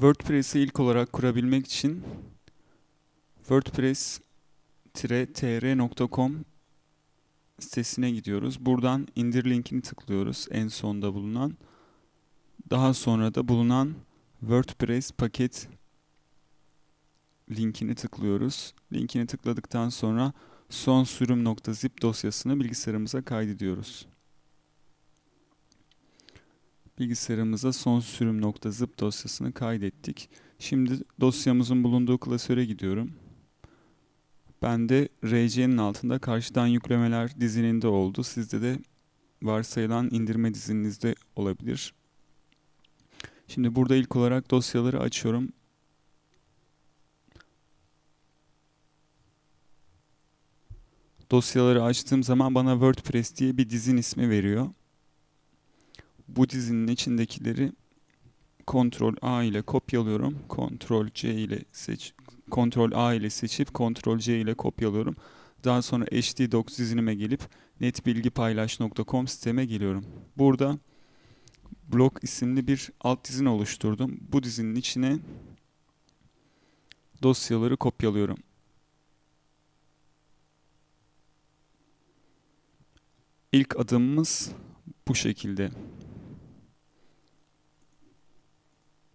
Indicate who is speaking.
Speaker 1: WordPress'i ilk olarak kurabilmek için wordpress-tr.com sitesine gidiyoruz. Buradan indir linkini tıklıyoruz en sonda bulunan. Daha sonra da bulunan WordPress paket linkini tıklıyoruz. Linkini tıkladıktan sonra son sürüm.zip dosyasını bilgisayarımıza kaydediyoruz. Bilgisayarımıza son sürüm.zip dosyasını kaydettik. Şimdi dosyamızın bulunduğu klasöre gidiyorum. Ben de RC'nin altında karşıdan yüklemeler dizininde oldu. Sizde de varsayılan indirme dizininizde olabilir. Şimdi burada ilk olarak dosyaları açıyorum. Dosyaları açtığım zaman bana WordPress diye bir dizin ismi veriyor. Bu dizinin içindekileri Ctrl A ile kopyalıyorum. Ctrl C ile seç Ctrl A ile seçip Ctrl C ile kopyalıyorum. Daha sonra htdocs dizinime gelip netbilgipaylaş.com siteme geliyorum. Burada blog isimli bir alt dizin oluşturdum. Bu dizinin içine dosyaları kopyalıyorum. İlk adımımız bu şekilde.